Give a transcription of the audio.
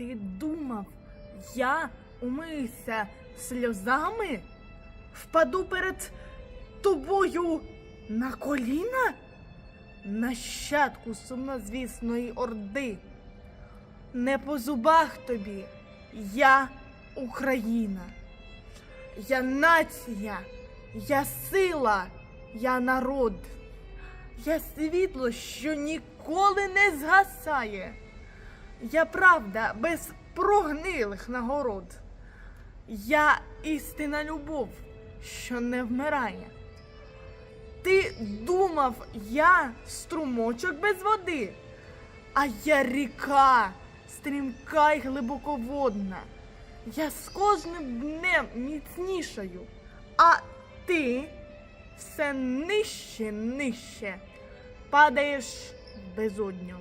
Ти думав, я умиюся сльозами? Впаду перед тобою на коліна? Нащадку сумнозвісної орди. Не по зубах тобі, я Україна. Я нація, я сила, я народ. Я світло, що ніколи не згасає. Я правда без прогнилих нагород. Я істина любов, що не вмирає. Ти думав, я струмочок без води, а я ріка, стрімка й глибоководна. Я з кожним днем міцнішаю, а ти все нижче, нижче падаєш безодню.